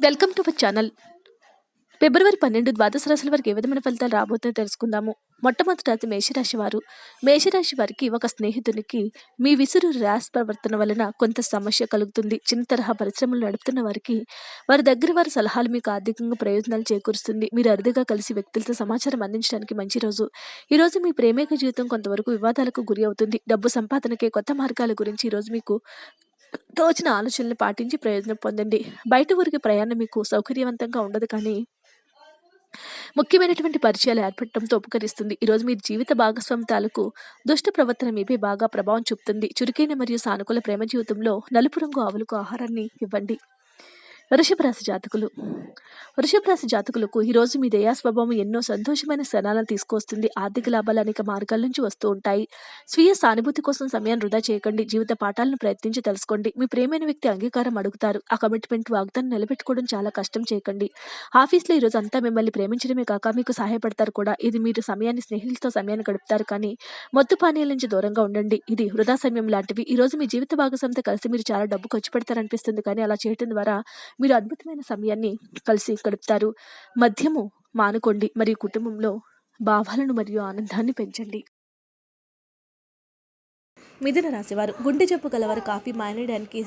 Welcome to our channel. ఫిబ్రవరి పన్నెండు ద్వాదశ రాశుల వారికి ఏ విధమైన ఫలితాలు రాబోతుందో తెలుసుకుందాము. మొట్టమొదటి మేషరాశి వారు. మేషరాశి వారికి ఒక స్నేహితునికి మీ విసురు ర్యాస్ ప్రవర్తన వలన కొంత సమస్య కలుగుతుంది. చిన్న తరహా పరిశ్రమలు నడుపుతున్న వారికి వారి దగ్గర వారి సలహాలు మీకు ఆర్థికంగా ప్రయోజనాలు చేకూరుస్తుంది. మీరు అరుదుగా కలిసి వ్యక్తులతో సమాచారం అందించడానికి మంచి రోజు. ఈ రోజు మీ ప్రేమిక జీవితం కొంతవరకు వివాదాలకు గురి అవుతుంది. డబ్బు సంపాదనకే కొత్త మార్గాల గురించి ఈరోజు మీకు తోచిన ఆలోచనలు పాటించి ప్రయోజనం పొందండి. బయట ఊరికి ప్రయాణం మీకు సౌకర్యవంతంగా ఉండదు కానీ ముఖ్యమైనటువంటి పరిచయాలు ఏర్పడటంతో ఉపకరిస్తుంది. ఈరోజు మీ జీవిత భాగస్వామి తాలూకు దుష్ట ప్రవర్తన మీపై బాగా ప్రభావం చూపుతుంది. చురుకైన మరియు సానుకూల ప్రేమ జీవితంలో నలుపు రంగు ఆవులకు ఆహారాన్ని ఇవ్వండి. వృషభరాశి జాతకులు. వృషభరాశి జాతకులకు ఈరోజు మీ దయా స్వభావం ఎన్నో సంతోషమైన క్షణాలను తీసుకొస్తుంది. ఆర్థిక లాభాలు అనేక మార్గాల నుంచి వస్తూ ఉంటాయి. స్వీయ సానుభూతి కోసం సమయాన్ని వృధా చేయకండి. జీవిత పాఠాలను ప్రయత్నించి తెలుసుకోండి. మీ ప్రేమైన వ్యక్తి అంగీకారం అడుగుతారు. ఆ కమిట్మెంట్ వాగ్దానం నిలబెట్టుకోవడం చాలా కష్టం చేయకండి. ఆఫీస్లో ఈరోజు అంతా మిమ్మల్ని ప్రేమించడమే కాక మీకు సహాయపడతారు కూడా. ఇది మీరు సమయాన్ని స్నేహితులతో సమయాన్ని గడుపుతారు కానీ మత్తు పానీయాల నుంచి దూరంగా ఉండండి. ఇది వృధా సమయం లాంటివి. ఈ రోజు మీ జీవిత భాగస్వామితో కలిసి మీరు చాలా డబ్బు ఖర్చు పెడతారనిపిస్తుంది కానీ అలా చేయడం ద్వారా మీరు అద్భుతమైన సమయాన్ని కలిసి గడుపుతారు. మద్యము మానుకోండి మరియు కుటుంబంలో భావాలను మరియు ఆనందాన్ని పెంచండి. మిథున రాశివారు. గుండె జబ్బు గలవారు కాఫీ మానేయడానికి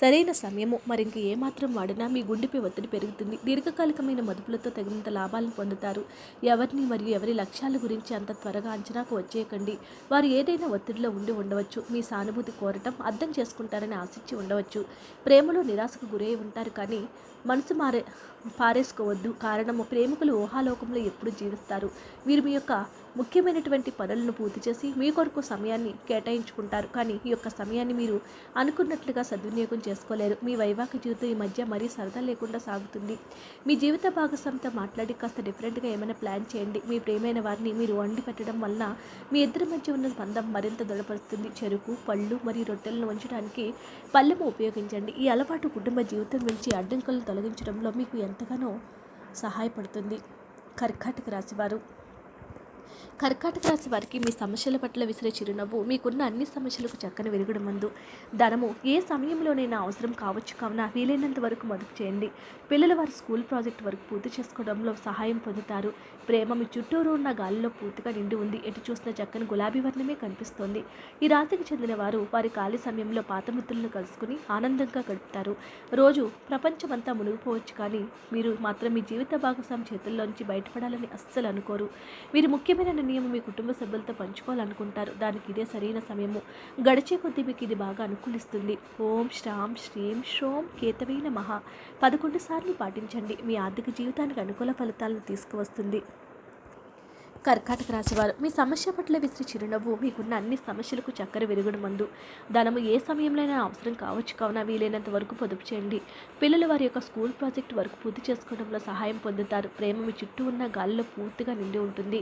సరైన సమయము. మరింక ఏమాత్రం వాడినా మీ గుండెపై ఒత్తిడి పెరుగుతుంది. దీర్ఘకాలికమైన మదుపులతో తగినంత లాభాలను పొందుతారు. ఎవరిని మరియు ఎవరి లక్ష్యాల గురించి అంత త్వరగా అంచనాకు వచ్చేయకండి. వారు ఏదైనా ఒత్తిడిలో ఉండి ఉండవచ్చు. మీ సానుభూతి కోరటం అర్థం చేసుకుంటారని ఆశించి ఉండవచ్చు. ప్రేమలో నిరాశకు గురై ఉంటారు కానీ మనసు మారే పారేసుకోవద్దు. కారణము ప్రేమికులు ఊహాలోకంలో ఎప్పుడు జీవిస్తారు. వీరు మీ యొక్క ముఖ్యమైనటువంటి పనులను పూర్తి చేసి మీ కొరకు సమయాన్ని కేటాయించుకుంటారు. కానీ ఈ యొక్క సమయాన్ని మీరు అనుకున్నట్లుగా సద్వినియోగం చేసుకోలేరు. మీ వైవాహిక జీవితం ఈ మధ్య మరీ సరదా లేకుండా సాగుతుంది. మీ జీవిత భాగస్వామితో మాట్లాడి కాస్త డిఫరెంట్గా ఏమైనా ప్లాన్ చేయండి. మీ ప్రేమైన వారిని మీరు వండి పెట్టడం వలన మీ ఇద్దరి మధ్య ఉన్న బంధం మరింత దృఢపరుస్తుంది. చెరుకు పళ్ళు మరియు రొట్టెలను ఉంచడానికి పళ్ళెము ఉపయోగించండి. ఈ అలవాటు కుటుంబ జీవితం నుంచి అడ్డంకులను తొలగించడంలో మీకు ఎంతగానో సహాయపడుతుంది. కర్కాటక రాశివారు కర్కాటక రాశి వారికి మీ సమస్యల పట్ల విసిరే చిరునవ్వు మీకున్న అన్ని సమస్యలకు చక్కని వెలుగుడు మందు ధనము ఏ సమయంలోనైనా అవసరం కావచ్చు. కావున వీలైనంత వరకు మదుపు చేయండి. పిల్లలు వారి స్కూల్ ప్రాజెక్ట్ వరకు పూర్తి చేసుకోవడంలో సహాయం పొందుతారు. ప్రేమ మీ చుట్టూరు ఉన్న గాలిలో పూర్తిగా నిండి ఉంది. ఎటు చూసిన చక్కని గులాబీ వర్ణమే కనిపిస్తోంది. ఈ రాశికి చెందిన వారు వారి ఖాళీ సమయంలో పాత మిత్రులను కలుసుకుని ఆనందంగా గడుపుతారు. రోజు ప్రపంచమంతా మునిగిపోవచ్చు కానీ మీరు మాత్రం మీ జీవిత భాగస్వామి చేతుల్లోంచి బయటపడాలని అస్సలు అనుకోరు. మీరు ముఖ్యమైన నిర్ణయం మీ కుటుంబ సభ్యులతో పంచుకోవాలనుకుంటారు? దానికి ఇదే సరైన సమయము. గడిచే కొద్దీ మీకు ఇది బాగా అనుకూలిస్తుంది. ఓం శ్రాం శ్రీం శ్రోం కేతవైన మహా పదకొండు సార్లు పాటించండి. మీ ఆర్థిక జీవితానికి అనుకూల ఫలితాలను తీసుకువస్తుంది. కర్కాటక రాశివారు మీ సమస్య పట్ల విసిరి చిరునవ్వు మీకున్న అన్ని సమస్యలకు చక్కెర విరుగుడు మందు. ధనము ఏ సమయంలోనైనా అవసరం కావచ్చు కావున వీలైనంత వరకు పొదుపు చేయండి. పిల్లలు వారి యొక్క స్కూల్ ప్రాజెక్ట్ వరకు పూర్తి చేసుకోవడంలో సహాయం పొందుతారు. ప్రేమ మీ చుట్టూ ఉన్న గాలిలో పూర్తిగా నిండి ఉంటుంది.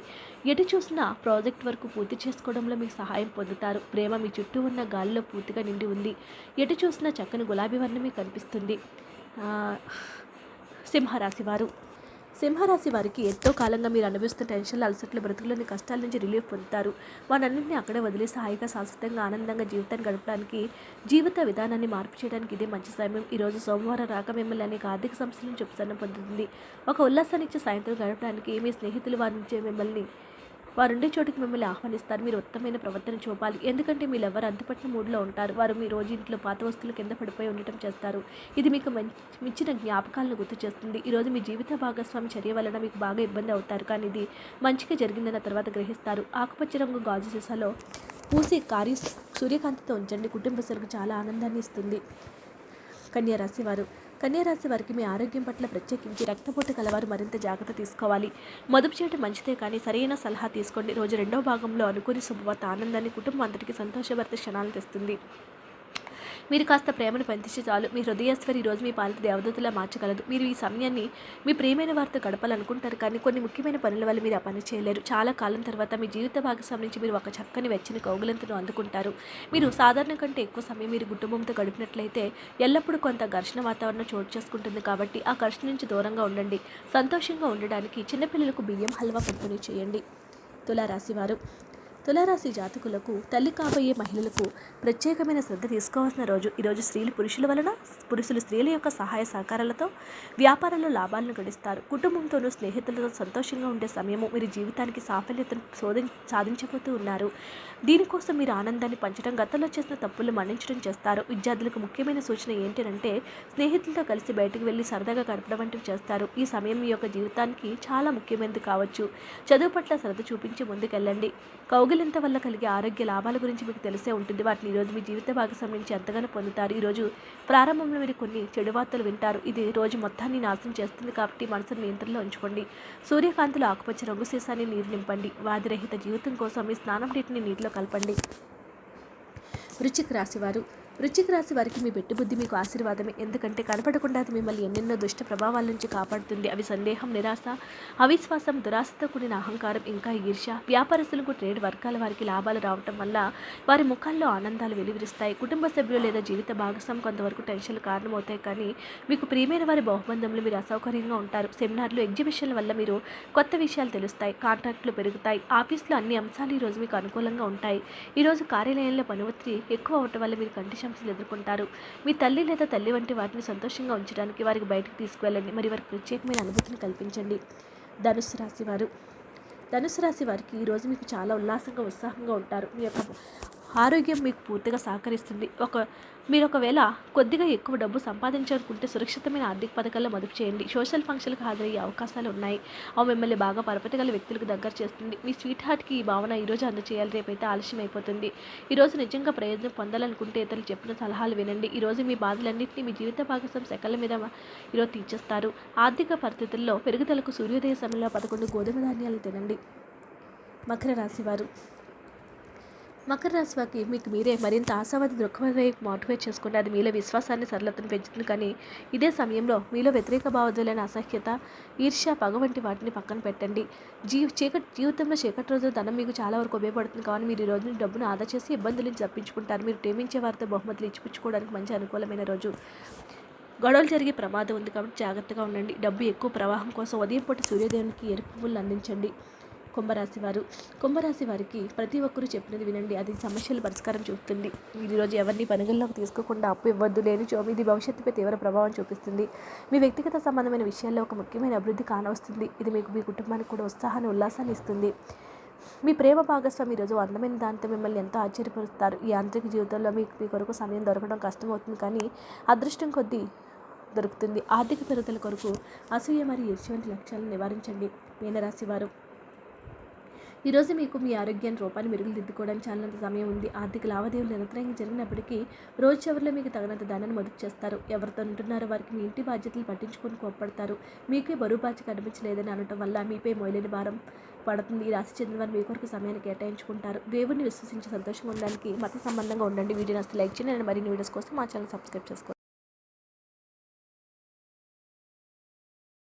ఎటు చూసినా ప్రాజెక్ట్ వరకు పూర్తి చేసుకోవడంలో మీకు సహాయం పొందుతారు. ప్రేమ మీ చుట్టూ ఉన్న గాలిలో పూర్తిగా నిండి ఉంది. ఎటు చూసినా చక్కని గులాబీ వర్ణమే కనిపిస్తుంది. సింహరాశి వారు. సింహరాశి వారికి ఎంతో కాలంగా మీరు అనుభవిస్తున్న టెన్షన్లు అలసట్లు బ్రతుకులోని కష్టాల నుంచి రిలీఫ్ పొందుతారు. వాటన్నింటినీ అక్కడే వదిలేసి హాయిగా శాశ్వతంగా ఆనందంగా జీవితాన్ని గడపడానికి జీవిత విధానాన్ని మార్పు చేయడానికి ఇదే మంచి సమయం. ఈరోజు సోమవారం రాక మిమ్మల్ని అనేక ఆర్థిక సమస్యల నుంచి ఉపశమనం పొందుతుంది. ఒక ఉల్లాసాన్ని ఇచ్చే సాయంత్రం గడపడానికి మీ స్నేహితులు వారి నుంచి మిమ్మల్ని వారుండే చోటుకి మిమ్మల్ని ఆహ్వానిస్తారు. మీరు ఉత్తమమైన ప్రవర్తన చూపాలి. ఎందుకంటే మీరు ఎవరు మూడ్లో ఉంటారు. వారు మీ రోజు ఇంట్లో పాత వస్తువులు కింద పడిపోయి ఉండటం చేస్తారు. ఇది మీకు మించిన జ్ఞాపకాలను గుర్తు చేస్తుంది. ఈరోజు మీ జీవిత భాగస్వామి చర్య వలన మీకు బాగా ఇబ్బంది అవుతారు. కానీ ఇది మంచిగా జరిగిందన్న తర్వాత గ్రహిస్తారు. ఆకుపచ్చ రంగు గాజు సీసాలో పూసి కారి సూర్యకాంతితో ఉంచండి. కుటుంబ సరుకు చాలా ఆనందాన్ని ఇస్తుంది. కన్యా రాశి కన్యారాశి వారికి మీ ఆరోగ్యం పట్ల ప్రత్యేకించి రక్తపోటు కలవారు మరింత జాగ్రత్త తీసుకోవాలి. మదుపు చేయడం మంచిదే కానీ సరైన సలహా తీసుకోండి. రోజు రెండవ భాగంలో అనుకుని శుభవార్త ఆనందాన్ని కుటుంబం అందరికీ సంతోషభర్త క్షణాలు తెస్తుంది. మీరు కాస్త ప్రేమను పంచిస్తే చాలు. మీ హృదయేశ్వరి ఈరోజు రోజు మీ పాలిత దేవదూతలా మార్చగలదు. మీరు ఈ సమయాన్ని మీ ప్రేమైన వారితో గడపాలనుకుంటారు. కానీ కొన్ని ముఖ్యమైన పనుల వల్ల మీరు ఆ పని చేయలేరు. చాలా కాలం తర్వాత మీ జీవిత భాగస్వామి నుంచి మీరు ఒక చక్కని వెచ్చని కౌగులంతను అందుకుంటారు. మీరు సాధారణ కంటే ఎక్కువ సమయం మీరు కుటుంబంతో గడిపినట్లయితే ఎల్లప్పుడూ కొంత ఘర్షణ వాతావరణం చోటు చేసుకుంటుంది కాబట్టి ఆ ఘర్షణ నుంచి దూరంగా ఉండండి. సంతోషంగా ఉండడానికి చిన్నపిల్లలకు బియ్యం హల్వా పంపిణీ చేయండి. తులారాశివారు తులారాశి జాతకులకు తల్లి కాబోయే మహిళలకు ప్రత్యేకమైన శ్రద్ధ తీసుకోవాల్సిన రోజు. ఈరోజు స్త్రీలు పురుషుల వలన పురుషులు స్త్రీల యొక్క సహాయ సహకారాలతో వ్యాపారంలో లాభాలను గడిస్తారు. కుటుంబంతోనూ స్నేహితులతో సంతోషంగా ఉండే సమయము మీరు జీవితానికి సాఫల్యతను శోధి సాధించబోతూ ఉన్నారు. దీనికోసం మీరు ఆనందాన్ని పంచడం గతంలో చేసిన తప్పులు మన్నించడం చేస్తారు. విద్యార్థులకు ముఖ్యమైన సూచన ఏంటంటే స్నేహితులతో కలిసి బయటకు వెళ్ళి సరదాగా గడపడం వంటివి చేస్తారు. ఈ సమయం మీ యొక్క జీవితానికి చాలా ముఖ్యమైనది కావచ్చు. చదువు పట్ల శ్రద్ధ చూపించి ముందుకెళ్ళండి. కౌగిలింత వల్ల కలిగే ఆరోగ్య లాభాల గురించి మీకు తెలిసే ఉంటుంది. వాటిని ఈరోజు మీ జీవిత భాగస్వామి నుంచి ఎంతగానో పొందుతారు. ఈరోజు ప్రారంభంలో మీరు కొన్ని చెడు వార్తలు వింటారు. ఇది రోజు మొత్తాన్ని నాశనం చేస్తుంది కాబట్టి మనసును నియంత్రణలో ఉంచుకోండి. సూర్యకాంతిలో ఆకుపచ్చ రంగు సీసాన్ని నీరు నింపండి. వాదిరహిత జీవితం కోసం మీ స్నానం నీటిని నీటిలో కలపండి. వృచ్చిక రాశివారు వృశ్చిక రాశి వారికి మీ పెట్టి బుద్ధి మీకు ఆశీర్వాదమే. ఎందుకంటే కనపడకుండా అది మిమ్మల్ని ఎన్నెన్నో దుష్ట ప్రభావాల నుంచి కాపాడుతుంది. అవి సందేహం నిరాశ అవిశ్వాసం దురాశతో కూడిన అహంకారం ఇంకా ఈర్ష్య. వ్యాపారస్తులకు ట్రేడ్ వర్గాల వారికి లాభాలు రావటం వల్ల వారి ముఖాల్లో ఆనందాలు వెలువరిస్తాయి. కుటుంబ సభ్యులు లేదా జీవిత భాగస్వామి కొంతవరకు టెన్షన్లు కారణమవుతాయి. కానీ మీకు ప్రియమైన వారి బహుబంధంలో మీరు అసౌకర్యంగా ఉంటారు. సెమినార్లు ఎగ్జిబిషన్ల వల్ల మీరు కొత్త విషయాలు తెలుస్తాయి. కాంట్రాక్టులు పెరుగుతాయి. ఆఫీస్లో అన్ని అంశాలు ఈరోజు మీకు అనుకూలంగా ఉంటాయి. ఈరోజు కార్యాలయంలో పని ఒత్తిడి ఎక్కువ అవటం వల్ల మీరు కంటి సమస్యలు ఎదుర్కొంటారు. మీ తల్లి లేదా తల్లి వంటి వాటిని సంతోషంగా ఉంచడానికి వారికి బయటకు తీసుకువెళ్ళండి. మరి వారికి ప్రత్యేకమైన అనుభూతిని కల్పించండి. ధనుసు రాశి వారు. ధనుసు రాశి వారికి ఈరోజు మీకు చాలా ఉల్లాసంగా ఉత్సాహంగా ఉంటారు. మీ యొక్క ఆరోగ్యం మీకు పూర్తిగా సహకరిస్తుంది. ఒక మీరు ఒకవేళ కొద్దిగా ఎక్కువ డబ్బు సంపాదించాలనుకుంటే సురక్షితమైన ఆర్థిక పథకాల్లో మదుపు చేయండి. సోషల్ ఫంక్షన్లకు హాజరయ్యే అవకాశాలు ఉన్నాయి. అవి మిమ్మల్ని బాగా పరపతి గల వ్యక్తులకు దగ్గర చేస్తుంది. మీ స్వీట్ హార్ట్కి ఈ భావన ఈరోజు అందచేయాలి. రేపైతే ఆలస్యం అయిపోతుంది. ఈరోజు నిజంగా ప్రయోజనం పొందాలనుకుంటే ఇతరులు చెప్పిన సలహాలు వినండి. ఈరోజు మీ బాధలన్నింటినీ మీ జీవిత భాగస్వామి సెకల మీద ఈరోజు తీర్చేస్తారు. ఆర్థిక పరిస్థితుల్లో పెరుగుదలకు సూర్యోదయ సమయంలో పదకొండు గోధుమ ధాన్యాలు తినండి. మకర రాశివారు మకర రాశి వారికి మీకు మీరే మరింత ఆశావాది దృక్పథం మోటివేట్ చేసుకుంటే అది మీలో విశ్వాసాన్ని సరళతను పెంచుతుంది. కానీ ఇదే సమయంలో మీలో వ్యతిరేక భావజలైన అసహ్యత ఈర్ష్య పగ వంటి వాటిని పక్కన పెట్టండి. జీ చీకటి జీవితంలో చీకటి రోజులు ధనం మీకు చాలా వరకు ఉపయోగపడుతుంది. కానీ మీరు ఈ రోజున డబ్బును ఆదా చేసి ఇబ్బందుల నుంచి తప్పించుకుంటారు. మీరు ప్రేమించే వారితో బహుమతులు ఇచ్చిపుచ్చుకోవడానికి మంచి అనుకూలమైన రోజు. గొడవలు జరిగే ప్రమాదం ఉంది కాబట్టి జాగ్రత్తగా ఉండండి. డబ్బు ఎక్కువ ప్రవాహం కోసం ఉదయం పూట సూర్యోదయానికి ఎరుపు పువ్వులు అందించండి. కుంభరాశి వారు. కుంభరాశి వారికి ప్రతి ఒక్కరూ చెప్పినది వినండి. అది సమస్యలు పరిష్కారం చూపుతుంది. ఈరోజు ఎవరిని పనుగల్లోకి తీసుకోకుండా అప్పు ఇవ్వద్దు లేని చో ఇది భవిష్యత్తుపై తీవ్ర ప్రభావం చూపిస్తుంది. మీ వ్యక్తిగత సంబంధమైన విషయాల్లో ఒక ముఖ్యమైన అభివృద్ధి కానవస్తుంది. ఇది మీకు మీ కుటుంబానికి కూడా ఉత్సాహాన్ని ఉల్లాసాన్ని ఇస్తుంది. మీ ప్రేమ భాగస్వామి ఈరోజు అందమైన దాంతో మిమ్మల్ని ఎంతో ఆశ్చర్యపరుస్తారు. ఈ యాంత్రిక జీవితంలో మీకు మీ కొరకు సమయం దొరకడం కష్టమవుతుంది. కానీ అదృష్టం కొద్దీ దొరుకుతుంది. ఆర్థిక పెరుగుదల కొరకు అసూయ మరియు ఈర్ష్య వంటి లక్ష్యాలను నివారించండి. మీనరాశి వారు. ఈరోజు మీకు మీ ఆరోగ్యాన్ని రూపాన్ని మెరుగుదిద్దుకోవడానికి చాలినంత సమయం ఉంది. ఆర్థిక లావాదేవీలు నిరంతరంగా జరిగినప్పటికీ రోజు చివరిలో మీకు తగినంత ధనాన్ని మదుపు చేస్తారు. ఎవరితో ఉంటున్నారో వారికి మీ ఇంటి బాధ్యతలు పట్టించుకొని కోప్పడతారు. మీకే బరువు బాధ్యత కనిపించలేదని అనటం వల్ల మీపై మొయలేని భారం పడుతుంది. ఈ రాశి చెందిన వారు మీ కొరకు సమయాన్ని కేటాయించుకుంటారు. దేవుడిని విశ్వసించి సంతోషంగా ఉండడానికి మత సంబంధంగా ఉండండి. వీడియో అసలు లైక్ చేయండి. మరిన్ని వీడియోస్ కోసం మా ఛానల్ సబ్స్క్రైబ్ చేసుకోండి.